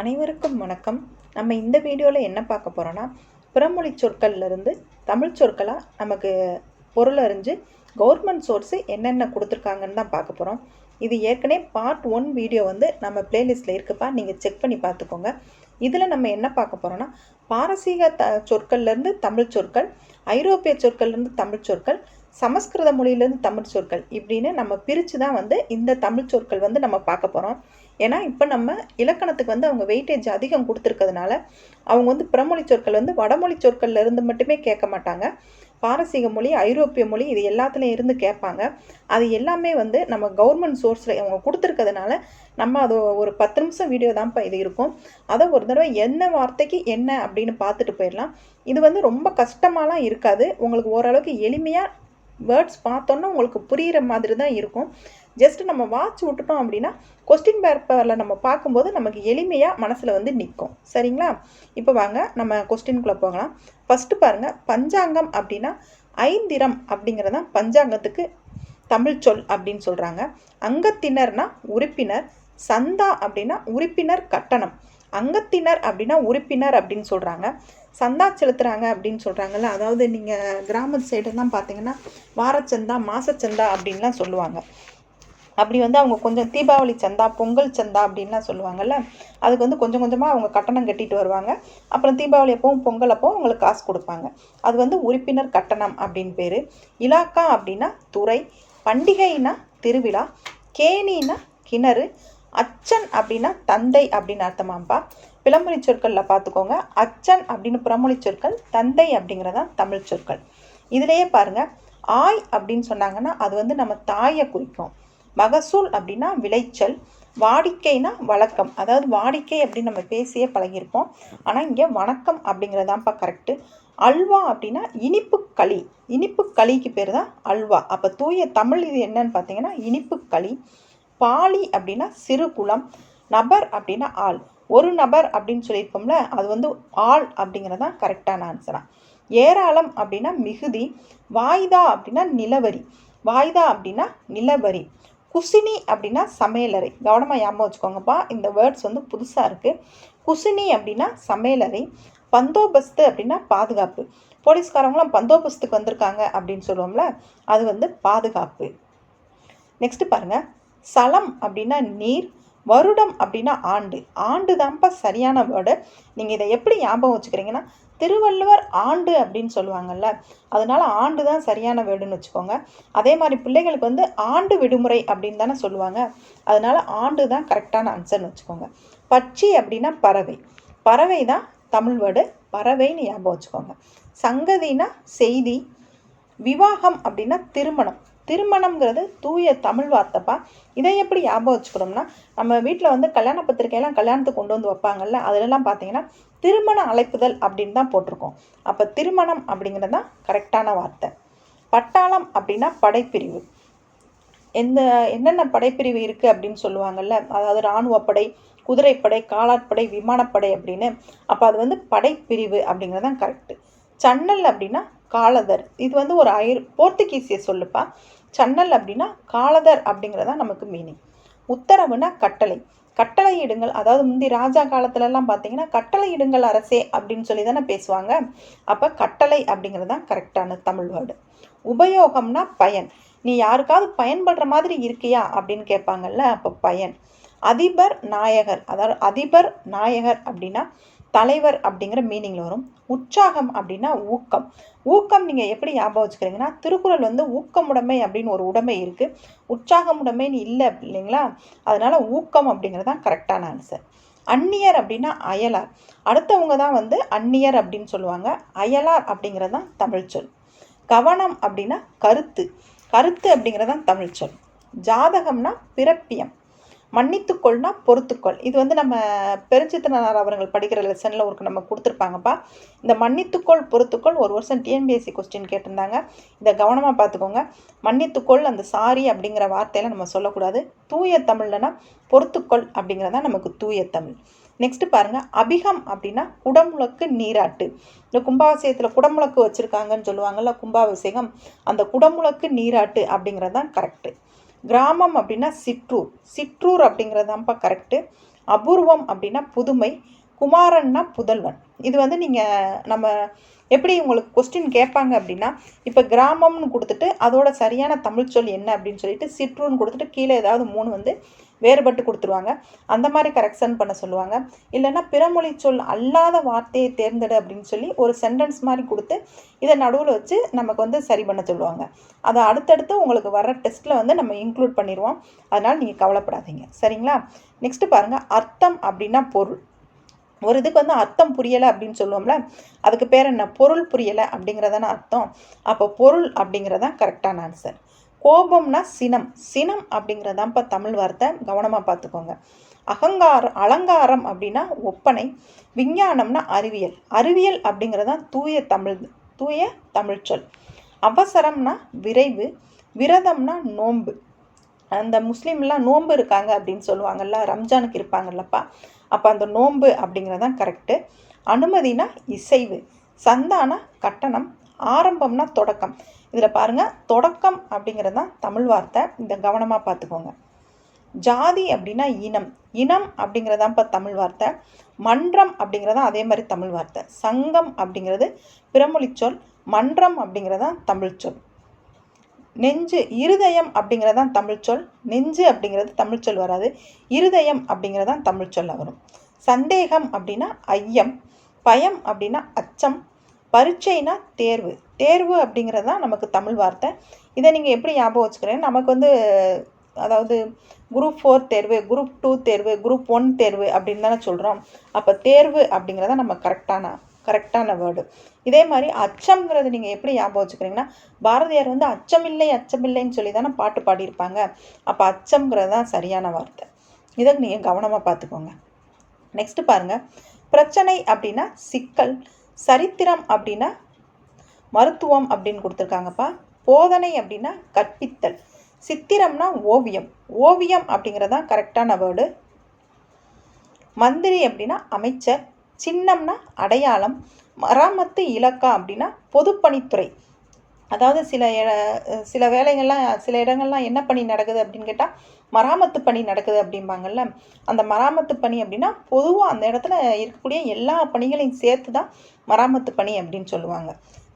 அனைவருக்கும் வணக்கம். நம்ம இந்த வீடியோவில் என்ன பார்க்க போகிறோன்னா பிறமொழி சொற்கள்லேருந்து தமிழ் சொற்களாக நமக்கு பொருள் அறிஞ்சு கவர்மெண்ட் சோர்ஸு என்னென்ன கொடுத்துருக்காங்கன்னு தான் பார்க்க போகிறோம் இது ஏற்கனவே பார்ட் ஒன் வீடியோ வந்து நம்ம பிளேலிஸ்ட்டில் இருக்குப்பா. நீங்கள் செக் பண்ணி பார்த்துக்கோங்க. இதில் நம்ம என்ன பார்க்க போகிறோன்னா பாரசீக த சொற்கள்லேருந்து தமிழ் சொற்கள் ஐரோப்பிய சொற்கள்லேருந்து தமிழ் சொற்கள் சமஸ்கிருத மொழியிலேருந்து தமிழ் சொற்கள் இப்படின்னு நம்ம பிரித்து தான் வந்து இந்த தமிழ் சொற்கள் வந்து நம்ம பார்க்க போகிறோம் ஏன்னா இப்போ நம்ம இலக்கணத்துக்கு வந்து அவங்க வெயிட்டேஜ் அதிகம் கொடுத்துருக்கிறதுனால அவங்க வந்து பிறமொழி சொற்கள் வந்து வடமொழி சொற்கள்ல இருந்து மட்டுமே கேட்க மாட்டாங்க. பாரசீக மொழி ஐரோப்பிய மொழி இது எல்லாத்துலேயும் இருந்து கேட்பாங்க. அது எல்லாமே வந்து நம்ம கவர்மெண்ட் சோர்ஸில் அவங்க கொடுத்துருக்கிறதுனால நம்ம அது ஒரு பத்து நிமிஷம் வீடியோ தான்ப்பா இது இருக்கும். அதை ஒரு தடவை என்ன வார்த்தைக்கு என்ன அப்படின்னு பார்த்துட்டு போயிடலாம். இது வந்து ரொம்ப கஷ்டமாலாம் இருக்காது. உங்களுக்கு ஓரளவுக்கு எளிமையாக வேர்ட்ஸ் பார்த்தோன்னா உங்களுக்கு புரிகிற மாதிரி தான் இருக்கும். ஜஸ்ட் நம்ம வாட்ச் விட்டுட்டோம் அப்படின்னா கொஸ்டின் பேப்பரில் நம்ம பார்க்கும்போது நமக்கு எளிமையாக மனசில் வந்து நிற்கும் சரிங்களா? இப்போ வாங்க நம்ம கொஸ்டின்குள்ளே போகலாம். ஃபஸ்ட்டு பாருங்கள் பஞ்சாங்கம் அப்படின்னா ஐந்திரம் அப்படிங்கிறது தான் பஞ்சாங்கத்துக்கு தமிழ் சொல் அப்படின்னு சொல்கிறாங்க அங்கத்தினர்னா உறுப்பினர் சந்தா அப்படின்னா உறுப்பினர் கட்டணம். அங்கத்தினர் அப்படின்னா உறுப்பினர் அப்படின்னு சொல்கிறாங்க சந்தா செலுத்துகிறாங்க அப்படின்னு சொல்கிறாங்கல்ல அதாவது நீங்கள் கிராமத்து சைடெல்லாம் பார்த்தீங்கன்னா வாரச்சந்தா மாசச்சந்தா அப்படின்லாம் சொல்லுவாங்க. அப்படி வந்து அவங்க கொஞ்சம் தீபாவளி சந்தா பொங்கல் சந்தா அப்படின்லாம் சொல்லுவாங்கல்ல அதுக்கு வந்து கொஞ்சம் கொஞ்சமாக அவங்க கட்டணம் கட்டிட்டு வருவாங்க. அப்புறம் தீபாவளி அப்பவும் பொங்கல் அப்பவும் அவங்களுக்கு காசு கொடுப்பாங்க. அது வந்து உறுப்பினர் கட்டணம் அப்படின்னு பேர். இலாக்கா அப்படின்னா துறை பண்டிகைனா திருவிழா கேணினா கிணறு அச்சன் அப்படின்னா தந்தை அப்படின்னு அர்த்தமாம்பா பிளமொழி சொற்களில் பார்த்துக்கோங்க அச்சன் அப்படின்னு புறமொழி சொற்கள் தந்தை அப்படிங்கிறதான் தமிழ் சொற்கள். இதுலேயே பாருங்கள் ஆய் அப்படின்னு சொன்னாங்கன்னா அது வந்து நம்ம தாயை குறிக்கும். மகசூல் அப்படின்னா விளைச்சல் வாடிக்கைனா வழக்கம். அதாவது வாடிக்கை அப்படின்னு நம்ம பேசியே பழகியிருப்போம். ஆனால் இங்கே வணக்கம் அப்படிங்கிறதான்ப்பா கரெக்டு அல்வா அப்படின்னா இனிப்பு களி. இனிப்பு களிக்கு பேர் தான் அல்வா. அப்போ தூய தமிழ் இது என்னன்னு பார்த்தீங்கன்னா இனிப்பு களி. பாலி அப்படின்னா சிறு குளம். நபர் அப்படின்னா ஆள். ஒரு நபர் அப்படின்னு சொல்லியிருப்போம்ல அது வந்து ஆள் அப்படிங்கிறது தான் கரெக்டான ஆன்சரா ஏராளம் அப்படின்னா மிகுதி. வாய்தா அப்படின்னா நிலவரி. வாய்தா அப்படின்னா நிலவரி. குசினி அப்படின்னா சமையலறை. கவனமாக ஞாபகம் வச்சுக்கோங்கப்பா இந்த வேர்ட்ஸ் வந்து புதுசாக இருக்குது குசினி அப்படின்னா சமையலறை பந்தோபஸ்து அப்படின்னா பாதுகாப்பு. போலீஸ்காரவங்களாம் பந்தோபஸ்துக்கு வந்திருக்காங்க அப்படின்னு சொல்லுவோம்ல அது வந்து பாதுகாப்பு. நெக்ஸ்ட் பாருங்கள் சலம் அப்படின்னா நீர் வருடம் அப்படின்னா ஆண்டு. ஆண்டு தான்ப்பா சரியான வேர்டு நீங்கள் இதை எப்படி ஞாபகம் வச்சுக்கிறீங்கன்னா திருவள்ளுவர் ஆண்டு அப்படின்னு சொல்லுவாங்கல்ல அதனால ஆண்டு தான் சரியான வேர்டுன்னு வச்சுக்கோங்க. அதே மாதிரி பிள்ளைகளுக்கு வந்து ஆண்டு விடுமுறை அப்படின்னு தானே சொல்லுவாங்க. அதனால ஆண்டு தான் கரெக்டான ஆன்சர்னு வச்சுக்கோங்க. பட்சி அப்படின்னா பறவை. பறவை தான் தமிழ் வேர்டு. பறவைன்னு ஞாபகம் வச்சுக்கோங்க. சங்கதினா செய்தி. விவாகம் அப்படின்னா திருமணம். திருமணம்ங்கிறது தூய தமிழ் வார்த்தைப்பா. இதை எப்படி ஞாபகம் வச்சுக்கணும்னா நம்ம வீட்டில் வந்து கல்யாண பத்திரிக்கையெல்லாம் கல்யாணத்துக்கு கொண்டு வந்து வைப்பாங்கல்ல அதிலெல்லாம் பார்த்தீங்கன்னா திருமண அழைப்புதல் அப்படின்னு தான் போட்டிருக்கோம். அப்போ திருமணம் அப்படிங்கிறது தான் கரெக்டான வார்த்தை. பட்டாளம் அப்படின்னா படைப்பிரிவு. எந்த என்னென்ன படைப்பிரிவு இருக்குது அப்படின்னு சொல்லுவாங்கல்ல அதாவது இராணுவப்படை குதிரைப்படை காலாட்படை விமானப்படை அப்படின்னு அப்போ அது வந்து படைப்பிரிவு அப்படிங்கிறது தான் கரெக்டு சன்னல் அப்படின்னா காலதர். இது வந்து ஒரு ஐ போர்த்துகீசிய சொல்லுப்பா. சன்னல் அப்படின்னா காலதர் அப்படிங்கிறதா நமக்கு மீனிங் உத்தரவுனா கட்டளை. கட்டளை இடுங்கள் அதாவது முந்தி ராஜா காலத்துலலாம் பார்த்தீங்கன்னா கட்டளை இடுங்கள் அரசே அப்படின்னு சொல்லி தானே பேசுவாங்க. அப்போ கட்டளை அப்படிங்கிறது தான் கரெக்டான தமிழ் வேர்டு உபயோகம்னா பயன். நீ யாருக்காவது பயன்படுற மாதிரி இருக்கியா அப்படின்னு கேட்பாங்கல்ல அப்போ பயன். அதிபர் நாயகர் அதாவது அதிபர் நாயகர் அப்படின்னா தலைவர் அப்படிங்கிற மீனிங்கில் வரும். உற்சாகம் அப்படின்னா ஊக்கம். ஊக்கம் நீங்கள் எப்படி ஞாபகம் வச்சுக்கிறீங்கன்னா திருக்குறள் வந்து ஊக்கமுடைமை அப்படின்னு ஒரு உடைமை இருக்குது உற்சாகமுடைமைன்னு இல்லை இல்லைங்களா? அதனால் ஊக்கம் அப்படிங்கிறது தான் கரெக்டான ஆன்சர் அந்நியர் அப்படின்னா அயலார். அடுத்தவங்க தான் வந்து அந்நியர் அப்படின்னு சொல்லுவாங்க. அயலார் அப்படிங்கிறது தான் தமிழ் சொல். கவனம் அப்படின்னா கருத்து. கருத்து அப்படிங்கிறது தான் தமிழ் சொல். ஜாதகம்னா பிறப்பியம். மன்னித்துக்கொள்னா பொறுத்துக்கொள். இது வந்து நம்ம பெருஞ்சித்தனார் அவர்கள் படிக்கிற லெசனில் ஒரு நம்ம கொடுத்துருப்பாங்கப்பா. இந்த மன்னித்துக்கொள் பொறுத்துக்கொள் ஒரு வருஷம் டிஎன்பிஎஸ்சி கொஸ்டின் கேட்டிருந்தாங்க. இதை கவனமாக பார்த்துக்கோங்க. மன்னித்துக்கொள் அந்த சாரி அப்படிங்கிற வார்த்தையில் நம்ம சொல்லக்கூடாது. தூய தமிழ்லனா பொறுத்துக்கொள் அப்படிங்கிறதான் நமக்கு தூய தமிழ். நெக்ஸ்ட் பாருங்கள் அபிகம் அப்படின்னா குடமுழக்கு நீராட்டு. இந்த கும்பாபிஷேகத்தில் குடமுழக்கு வச்சுருக்காங்கன்னு சொல்லுவாங்கள்ல கும்பாபிஷேகம். அந்த குடமுழக்கு நீராட்டு அப்படிங்கிறது தான் கரெக்டு கிராமம் அப்படின்னா சிற்றூர். சிற்றூர் அப்படிங்கிறதாம்ப்பா கரெக்டு அபூர்வம் அப்படின்னா புதுமை. குமாரன்னா புதல்வன். இது வந்து நீங்கள் நம்ம எப்படி உங்களுக்கு கொஸ்டின் கேட்பாங்க அப்படின்னா இப்போ கிராமம்னு கொடுத்துட்டு அதோட சரியான தமிழ் சொல் என்ன அப்படின்னு சொல்லிட்டு சிற்றுன்னு கொடுத்துட்டு கீழே ஏதாவது மூணு வந்து வேறுபட்டு கொடுத்துருவாங்க. அந்த மாதிரி கரெக்ஷன் பண்ண சொல்லுவாங்க. இல்லைன்னா பிறமொழி சொல் அல்லாத வார்த்தையை தேர்ந்தெடு அப்படின்னு சொல்லி ஒரு சென்டென்ஸ் மாதிரி கொடுத்து இதை நடுவில் வச்சு நமக்கு வந்து சரி பண்ண சொல்லுவாங்க. அதை அடுத்தடுத்து உங்களுக்கு வர டெஸ்ட்டில் வந்து நம்ம இன்க்ளூட் பண்ணிடுவோம் அதனால் நீங்கள் கவலைப்படாதீங்க. சரிங்களா? நெக்ஸ்ட்டு பாருங்கள் அர்த்தம் அப்படின்னா பொருள். ஒரு இதுக்கு வந்து அர்த்தம் புரியலை அப்படின்னு சொல்லுவோம்ல அதுக்கு பேர் என்ன? பொருள் புரியலை அப்படிங்கிறதான அர்த்தம். அப்போ பொருள் அப்படிங்கிறதான் கரெக்டான ஆன்சர் கோபம்னா சினம். சினம் அப்படிங்கிறதான்ப்பா தமிழ் வார்த்தை. கவனமாக பார்த்துக்கோங்க. அகங்காரம் அலங்காரம் அப்படின்னா ஒப்பனை. விஞ்ஞானம்னா அறிவியல். அறிவியல் அப்படிங்கிறதான் தூய தமிழ் தூய தமிழ்ச்சொல் அவசரம்னா விரைவு. விரதம்னா நோன்பு. அந்த முஸ்லீம்லாம் நோன்பு இருக்காங்க அப்படின்னு சொல்லுவாங்கல்ல ரம்ஜானுக்கு இருப்பாங்கல்லப்பா. அப்போ அந்த நோன்பு அப்படிங்கிறதான் கரெக்டு அனுமதினா இசைவு சந்தானா கட்டணம் ஆரம்பம்னா தொடக்கம். இதில் பாருங்கள் தொடக்கம் அப்படிங்கிறது தான் தமிழ் வார்த்தை. இந்த கவனமாக பார்த்துக்கோங்க. ஜாதி அப்படின்னா இனம். இனம் அப்படிங்கிறதான் இப்போ தமிழ் வார்த்தை. மன்றம் அப்படிங்கிறதா அதே மாதிரி தமிழ் வார்த்தை. சங்கம் அப்படிங்கிறது பிறமொழி சொல். மன்றம் அப்படிங்கிறதான் தமிழ் சொல். நெஞ்சு இருதயம் அப்படிங்கிறதான் தமிழ் சொல். நெஞ்சு அப்படிங்கிறது தமிழ் சொல் வராது. இருதயம் அப்படிங்கிறதான் தமிழ் சொல்ல வரும். சந்தேகம் அப்படின்னா ஐயம். பயம் அப்படின்னா அச்சம். பரீட்சைனா தேர்வு. தேர்வு அப்படிங்கிறது தான் நமக்கு தமிழ் வார்த்தை. இதை நீங்கள் எப்படி ஞாபகம் வச்சுக்கிறேன்? நமக்கு வந்து அதாவது குரூப் ஃபோர் தேர்வு குரூப் டூ தேர்வு குரூப் ஒன் தேர்வு அப்படின்னு தானே சொல்கிறோம் அப்போ தேர்வு அப்படிங்கிறத நம்ம கரெக்டான கரெக்டான வேர்டு இதே மாதிரி அச்சம்ங்கிறது நீங்கள் எப்படி ஞாபகம் வச்சுக்கிறீங்கன்னா பாரதியார் வந்து அச்சமில்லை அச்சமில்லைன்னு சொல்லி தானே பாட்டு பாடியிருப்பாங்க. அப்போ அச்சம்ங்கிறது தான் சரியான வார்த்தை. இதை நீங்கள் கவனமாக பார்த்துக்கோங்க. நெக்ஸ்ட்டு பாருங்கள் பிரச்சனை அப்படின்னா சிக்கல் சரித்திரம் அப்படின்னா மருத்துவம் அப்படின்னு கொடுத்துருக்காங்கப்பா. போதனை அப்படின்னா கற்பித்தல். சித்திரம்னா ஓவியம். ஓவியம் அப்படிங்கிறது தான் கரெக்டான வேர்டு மந்திரி அப்படின்னா அமைச்சர். சின்னம்னா அடையாளம் மராமத்து இலக்கா அப்படின்னா பொதுப்பணித்துறை. அதாவது சில சில வேலைகள்லாம் சில இடங்கள்லாம் என்ன பணி நடக்குது அப்படின்னு கேட்டால் மராமத்து பணி நடக்குது அப்படிம்பாங்கல்ல. அந்த மராமத்து பணி அப்படின்னா பொதுவாக அந்த இடத்துல இருக்கக்கூடிய எல்லா பணிகளையும் சேர்த்து தான் மராமத்து பணி அப்படின்னு சொல்லுவாங்க.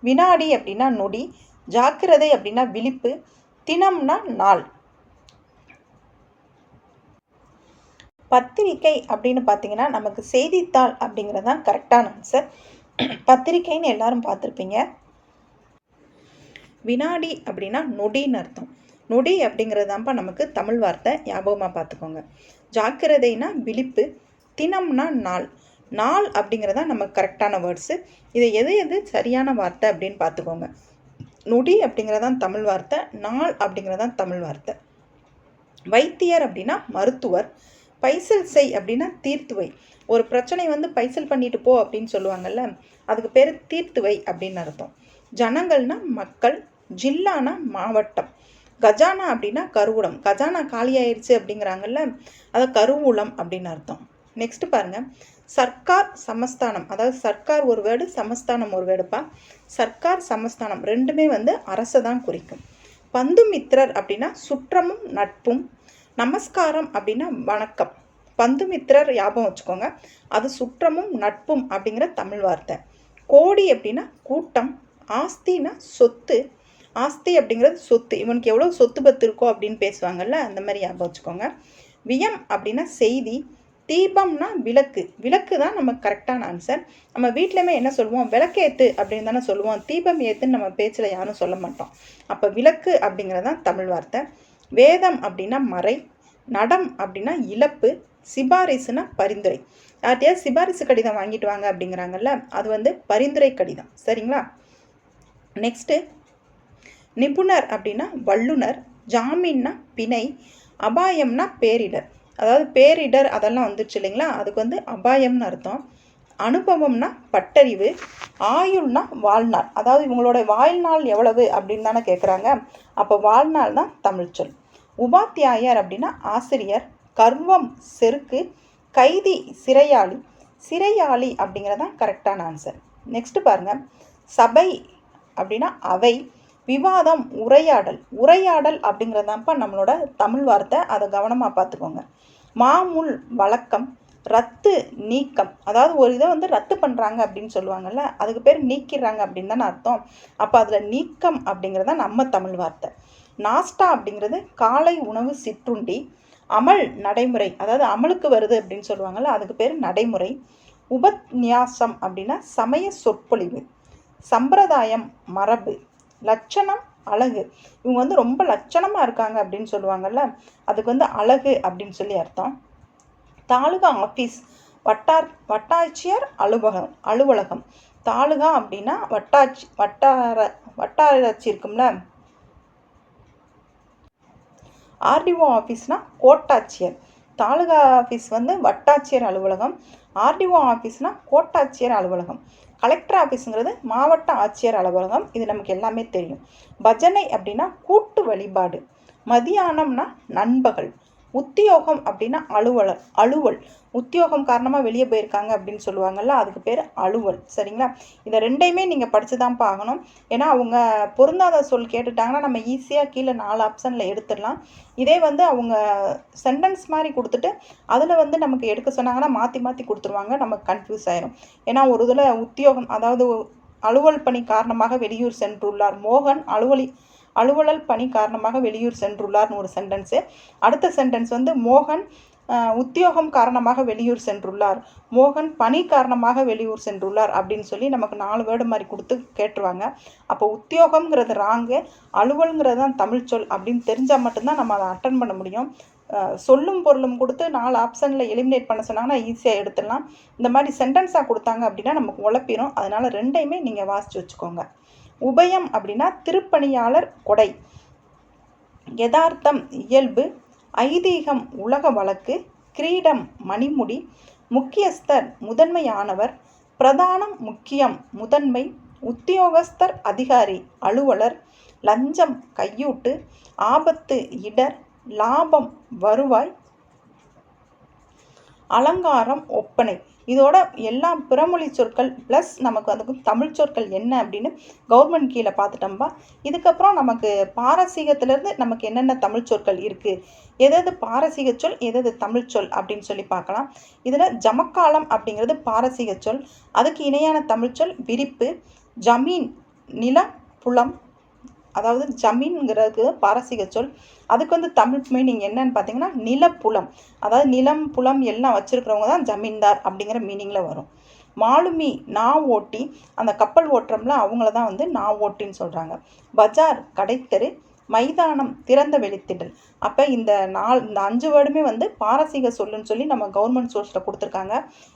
வினாடி அப்படின்னா நொடி ஜாக்கிரதை அப்படின்னா விழிப்பு தினம்னா நாள். பத்திரிக்கை அப்படின்னு பார்த்தீங்கன்னா நமக்கு செய்தித்தாள் அப்படிங்கிறது தான் கரெக்டான ஆன்சர் பத்திரிக்கைன்னு எல்லாரும் பார்த்துருப்பீங்க. வினாடி அப்படின்னா நொடின்னு அர்த்தம். நொடி அப்படிங்கிறது தான்ப்பா நமக்கு தமிழ் வார்த்தை ஞாபகமாக பார்த்துக்கோங்க. ஜாக்கிரதைனா விழிப்பு தினம்னா நாள். நாள் அப்படிங்கிறது தான் நமக்கு கரெக்டான வேர்ட்ஸு இதை எது எது சரியான வார்த்தை அப்படின்னு பார்த்துக்கோங்க. நொடி அப்படிங்கிறதான் தமிழ் வார்த்தை நாள் அப்படிங்கிறதான் தமிழ் வார்த்தை. வைத்தியர் அப்படின்னா மருத்துவர் பைசல் செய் அப்படின்னா தீர்த்துவை ஒரு பிரச்சனை வந்து பைசல் பண்ணிட்டு போ அப்படின்னு சொல்லுவாங்கல்ல அதுக்கு பேர் தீர்த்துவை அப்படின்னு அர்த்தம். ஜனங்கள்னா மக்கள் ஜில்லானா மாவட்டம். கஜானா அப்படின்னா கருவூலம். கஜானா காலியாயிருச்சு அப்படிங்கிறாங்கல்ல அதை கருவூலம் அப்படின்னு அர்த்தம். நெக்ஸ்ட் பாருங்க. சர்க்கார் சமஸ்தானம். அதாவது சர்க்கார் ஒரு வேர்டு சமஸ்தானம் ஒரு வேர்டுப்பா. சர்க்கார் சமஸ்தானம் ரெண்டுமே வந்து அரசை தான் குறிக்கும். பந்துமித்திரர் அப்படின்னா சுற்றமும் நட்பும். நமஸ்காரம் அப்படின்னா வணக்கம். பந்துமித்திரர் ஞாபகம் வச்சுக்கோங்க. அது சுற்றமும் நட்பும் அப்படிங்கிற தமிழ் வார்த்தை. கோடி அப்படின்னா கூட்டம் ஆஸ்தினா சொத்து ஆஸ்தி அப்படிங்கிறது சொத்து. இவனுக்கு எவ்வளோ சொத்து பத்து இருக்கோ அப்படின்னு பேசுவாங்கல்ல அந்த மாதிரி ஞாபகம் வச்சுக்கோங்க. வியம் அப்படின்னா செய்தி தீபம்னா விளக்கு. விளக்கு தான் நம்ம கரெக்டான ஆன்சர் நம்ம வீட்லையுமே என்ன சொல்லுவோம்? விளக்கேற்று அப்படின்னு தானே சொல்லுவோம். தீபம் ஏற்றுன்னு நம்ம பேச்சில் யாரும் சொல்ல மாட்டோம். அப்போ விளக்கு அப்படிங்கிறது தான் தமிழ் வார்த்தை. வேதம் அப்படின்னா மறை. நடம் அப்படின்னா இழப்பு. சிபாரிசுனா பரிந்துரை. யார்ட்டையா சிபாரிசு கடிதம் வாங்கிட்டு வாங்க அப்படிங்கிறாங்கல்ல அது வந்து பரிந்துரை கடிதம். சரிங்களா? நெக்ஸ்ட்டு நிபுணர் அப்படின்னா வல்லுனர் ஜாமீன்னா பிணை அபாயம்னா பேரிடர். அதாவது பேரிடர் அதெல்லாம் வந்துச்சு இல்லைங்களா? அதுக்கு வந்து அபாயம்னு அர்த்தம். அனுபவம்னா பட்டறிவு ஆயுள்னா வாழ்நாள். அதாவது இவங்களோட வாழ்நாள் எவ்வளவு அப்படின்னு தானே கேட்குறாங்க அப்போ வாழ்நாள் தான் தமிழ்ச்சொல். உபாத்தியாயர் அப்படின்னா ஆசிரியர் கர்வம் செருக்கு கைதி சிறையாளி. சிறையாளி அப்படிங்கிறதான் கரெக்டான ஆன்சர் நெக்ஸ்ட் பாருங்கள் சபை அப்படின்னா அவை விவாதம் உரையாடல். உரையாடல் அப்படிங்கிறது தான்ப்பா நம்மளோட தமிழ் வார்த்தை. அதை கவனமாக பார்த்துக்கோங்க. மாமூல் வழக்கம் ரத்து நீக்கம். அதாவது ஒரு இதை வந்து ரத்து பண்ணுறாங்க அப்படின்னு சொல்லுவாங்கல்ல அதுக்கு பேர் நீக்கிறாங்க அப்படின்னு தானே அர்த்தம். அப்போ அதில் நீக்கம் அப்படிங்கிறது தான் நம்ம தமிழ் வார்த்தை. நாஸ்டா அப்படிங்கிறது காலை உணவு சிற்றுண்டி அமல் நடைமுறை அதாவது அமலுக்கு வருது அப்படின்னு சொல்லுவாங்கள்ல அதுக்கு பேர் நடைமுறை. உபநியாசம் அப்படின்னா சமய சொற்பொழிவு. சம்பிரதாயம் மரபு. லட்சணம் அழகு. இவங்க வந்து ரொம்ப லட்சணமாக இருக்காங்க அப்படின்னு சொல்லுவாங்கள்ல அதுக்கு வந்து அழகு அப்படின்னு சொல்லி அர்த்தம். தாலுகா ஆஃபீஸ் வட்டார் வட்டாட்சியர் அலுவலகம் அலுவலகம். தாலுகா அப்படின்னா வட்டாட்சி வட்டார வட்டாராட்சி இருக்கும்ல ஆர்டிஓ ஆஃபீஸ்னால் கோட்டாட்சியர். தாலுகா ஆஃபீஸ் வந்து வட்டாட்சியர் அலுவலகம். ஆர்டிஓ ஆஃபீஸ்னால் கோட்டாட்சியர் அலுவலகம். கலெக்டர் ஆஃபீஸுங்கிறது மாவட்ட ஆட்சியர் அலுவலகம். இது நமக்கு எல்லாமே தெரியும். பஜனை அப்படின்னா கூட்டு வழிபாடு. மதியானம்னா நண்பகல். உத்தியோகம் அப்படின்னா அலுவலர் அலுவல். உத்தியோகம் காரணமாக வெளியே போயிருக்காங்க அப்படின்னு சொல்லுவாங்கல்ல அதுக்கு பேர் அலுவல். சரிங்களா? இதை ரெண்டையுமே நீங்கள் படித்து தான் பார்க்கணும் ஏன்னா அவங்க பொருந்தாத சொல் கேட்டுட்டாங்கன்னா நம்ம ஈஸியாக கீழே நாலு ஆப்ஷனில் எடுத்துடலாம். இதே வந்து அவங்க சென்டென்ஸ் மாதிரி கொடுத்துட்டு அதில் வந்து நமக்கு எடுக்க சொன்னாங்கன்னா மாற்றி மாற்றி கொடுத்துருவாங்க. நமக்கு கன்ஃபியூஸ் ஆயிரும். ஏன்னா ஒரு இதில் உத்தியோகம் அதாவது அலுவல் பணி காரணமாக வெளியூர் சென்றுள்ளார் மோகன் அலுவலி அலுவலல் பணி காரணமாக வெளியூர் சென்றுள்ளார்னு ஒரு சென்டென்ஸு அடுத்த சென்டென்ஸ் வந்து மோகன் உத்தியோகம் காரணமாக வெளியூர் சென்றுள்ளார். மோகன் பணி காரணமாக வெளியூர் சென்றுள்ளார் அப்படின்னு சொல்லி நமக்கு நாலு வேர்டு மாதிரி கொடுத்து கேட்டுருவாங்க. அப்போ உத்தியோகம்ங்கிறது ராங்கு அலுவல்ங்கிறது தான் தமிழ் சொல் அப்படின்னு தெரிஞ்சால் மட்டும்தான் நம்ம அதை அட்டன் பண்ண முடியும். சொல்லும் பொருளும் கொடுத்து நாலு ஆப்ஷனில் எலிமினேட் பண்ண சொன்னாங்கன்னா ஈஸியாக எடுத்துடலாம். இந்த மாதிரி சென்டென்ஸாக கொடுத்தாங்க அப்படின்னா நமக்கு உழப்பிடும் அதனால் ரெண்டையுமே நீங்கள் வாசித்து வச்சுக்கோங்க. உபயம் அப்படின்னா திருப்பணியாளர் கொடை. யதார்த்தம் இயல்பு ஐதீகம் உலக வழக்கு கிரீடம் மணிமுடி முக்கியஸ்தர் முதன்மையானவர் பிரதானம் முக்கியம் முதன்மை உத்தியோகஸ்தர் அதிகாரி அலுவலர் லஞ்சம் கையூட்டு ஆபத்து இடர் லாபம் வருவாய் அலங்காரம் ஒப்பனை. இதோட எல்லா பிறமொழி சொற்கள் ப்ளஸ் நமக்கு அதுக்கு தமிழ் சொற்கள் என்ன அப்படின்னு கவர்மெண்ட் கீழே பார்த்துட்டோம்பா இதுக்கப்புறம் நமக்கு பாரசீகத்திலேருந்து நமக்கு என்னென்ன தமிழ் சொற்கள் இருக்குது எதாவது பாரசீக சொல் எதாவது தமிழ் சொல் அப்படின்னு சொல்லி பார்க்கலாம். இதில் ஜமக்காலம் அப்படிங்கிறது பாரசீக சொல். அதுக்கு இணையான தமிழ் சொல் விரிப்பு ஜமீன் நிலம் புலம் அதாவது ஜமீன்ங்கிறதுக்கு பாரசீக சொல். அதுக்கு வந்து தமிழ் மீனிங் என்னன்னு பார்த்தீங்கன்னா நிலப்புலம். அதாவது நிலம் புலம் எல்லாம் வச்சுருக்கிறவங்க தான் ஜமீன்தார் அப்படிங்கிற மீனிங்கில் வரும். மாலுமி நா ஓட்டி அந்த கப்பல் ஓட்டுறோம்ல அவங்கள தான் வந்து நா ஓட்டின்னு சொல்கிறாங்க பஜார் கடைத்தெரு மைதானம் திறந்த வெளித்திடல். அப்போ இந்த நாள் இந்த அஞ்சு வேர்டுமே வந்து பாரசீக சொல்லுன்னு சொல்லி நம்ம கவர்மெண்ட் சோர்ஸில் கொடுத்துருக்காங்க.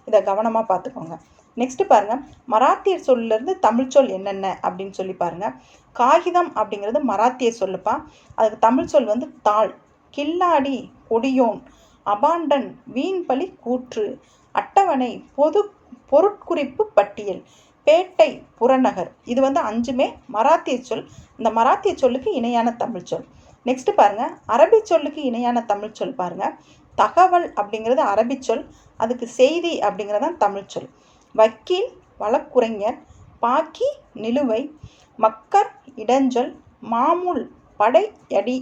இதை கவனமாக பார்த்துக்கோங்க நெக்ஸ்ட்டு பாருங்கள் மராத்திய சொல்லிருந்து தமிழ் சொல் என்னென்ன அப்படின்னு சொல்லி பாருங்கள் காகிதம் அப்படிங்கிறது மராத்திய சொல்லுப்பா. அதுக்கு தமிழ் சொல் வந்து தாள். கில்லாடி கொடியோன் அபாண்டன் வீண்பலி கூற்று அட்டவணை பொது பொருட்குறிப்பு பட்டியல் பேட்டை புறநகர். இது வந்து அஞ்சுமே மராத்திய சொல். இந்த மராத்திய சொல்லுக்கு இணையான தமிழ் சொல். நெக்ஸ்ட் பாருங்க. அரபி சொல்லுக்கு இணையான தமிழ் சொல் பாருங்க. தகவல் அப்படிங்கிறது அரபி சொல். அதுக்கு செய்தி அப்படிங்கிறது தமிழ் சொல். வக்கீல் வழக்குரைஞர் பாக்கி நிலுவை மக்கர் இடஞ்சொல் மாமூல் படையடி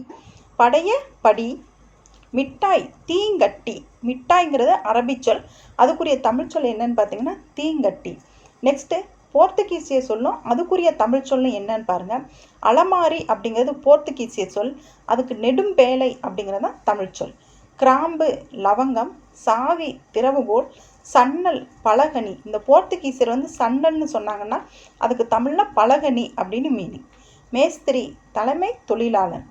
படைய படி மிட்டாய் தீங்கட்டி. மிட்டாய்ங்கிறது அரபிச்சொல் அதுக்குரிய தமிழ் சொல் என்னன்னு பார்த்தீங்கன்னா தீங்கட்டி. நெக்ஸ்ட்டு போர்த்துகீசிய சொல்லும். அதுக்குரிய தமிழ் சொல்லும் என்னன்னு பாருங்கள் அலமாரி அப்படிங்கிறது போர்த்துகீசிய சொல். அதுக்கு நெடும்பேலை அப்படிங்கிறது தான் தமிழ் சொல். கிராம்பு லவங்கம் சாவி திறவுகோல் சன்னல் பலகனி இந்த போர்த்துகீசர் வந்து சன்னல்னு சொன்னாங்கன்னா அதுக்கு தமிழில் பலகனி அப்படின்னு மீனிங் மேஸ்திரி தலைமை தொழிலாளன்.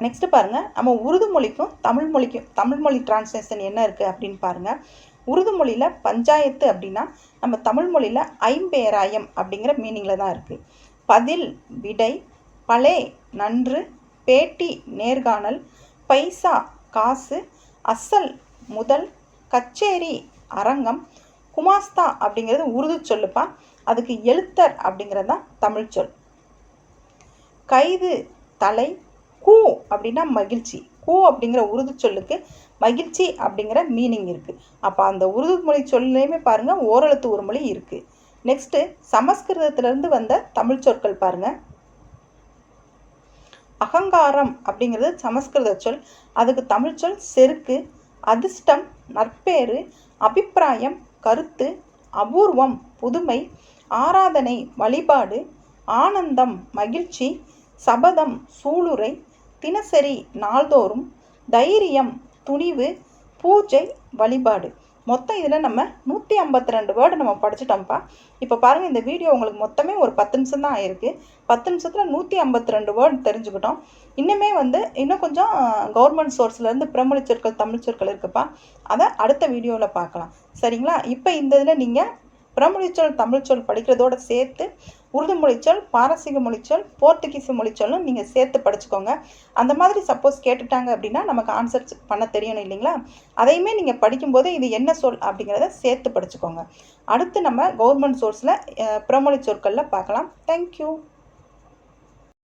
நெக்ஸ்ட்டு பாருங்கள் நம்ம உருது மொழிக்கும் தமிழ் மொழிக்கும் தமிழ் மொழி டிரான்ஸ்லேஷன் என்ன இருக்குது அப்படின்னு பாருங்கள் உருது மொழியில் பஞ்சாயத்து அப்படின்னா நம்ம தமிழ் மொழியில் ஐம்பேராயம் அப்படிங்கிற மீனிங்கில் தான் இருக்குது பதில் விடை பலே நன்று பேட்டி நேர்காணல் பைசா காசு அசல் முதல் கச்சேரி அரங்கம் குமாஸ்தா அப்படிங்கிறது உருது சொல்லுப்பா. அதுக்கு எழுத்தர் அப்படிங்கிறது தான் தமிழ் சொல். கைது தலை கூ அப்படின்னா மகிழ்ச்சி. கூ அப்படிங்கிற உருது சொல்லுக்கு மகிழ்ச்சி அப்படிங்கிற மீனிங் இருக்குது அப்போ அந்த உருது மொழி சொல்லையுமே பாருங்கள் ஓரெழுத்து ஒரு மொழி இருக்குது நெக்ஸ்ட்டு சமஸ்கிருதத்திலேருந்து வந்த தமிழ் சொற்கள் பாருங்கள் அகங்காரம் அப்படிங்கிறது சமஸ்கிருத சொல். அதுக்கு தமிழ் சொல் செருக்கு அதிர்ஷ்டம் நற்பேறு அபிப்பிராயம் கருத்து அபூர்வம் புதுமை ஆராதனை வழிபாடு ஆனந்தம் மகிழ்ச்சி சபதம் சூளுரை தினசரி நாள்தோறும் தைரியம் துணிவு பூஜை வழிபாடு. மொத்தம் இதில் நம்ம நூற்றி ஐம்பத்தி ரெண்டு வேர்டு நம்ம படிச்சிட்டோம்ப்பா. இப்போ பாருங்கள் இந்த வீடியோ உங்களுக்கு மொத்தமே ஒரு பத்து நிமிஷம் தான் ஆயிருக்கு. பத்து நிமிஷத்தில் நூற்றி ஐம்பத்தி ரெண்டு வேர்டு தெரிஞ்சுக்கிட்டோம். இன்னுமே வந்து இன்னும் கொஞ்சம் கவர்மெண்ட் சோர்ஸ்லேருந்து பிரமொழி சொற்கள் தமிழ் சொற்கள் இருக்குப்பா. அதை அடுத்த வீடியோவில் பார்க்கலாம். சரிங்களா? இப்போ இந்த இதில் நீங்கள் பிறமொழிச்சொல் தமிழ்ச்சொல் படிக்கிறதோட சேர்த்து உருது மொழிச்சொல் பாரசீக மொழிச்சொல் போர்த்துகீஸ் மொழிச்சொல்லும் நீங்கள் சேர்த்து படிச்சுக்கோங்க. அந்த மாதிரி சப்போஸ் கேட்டுட்டாங்க அப்படின்னா நமக்கு ஆன்சர் பண்ண தெரியணும் இல்லைங்களா? அதையுமே நீங்கள் படிக்கும்போது இது என்ன சொல் அப்படிங்கிறத சேர்த்து படிச்சுக்கோங்க. அடுத்து நம்ம கவர்மெண்ட் சோர்ஸில் பிறமொழி சொற்களில் பார்க்கலாம். தேங்க்யூ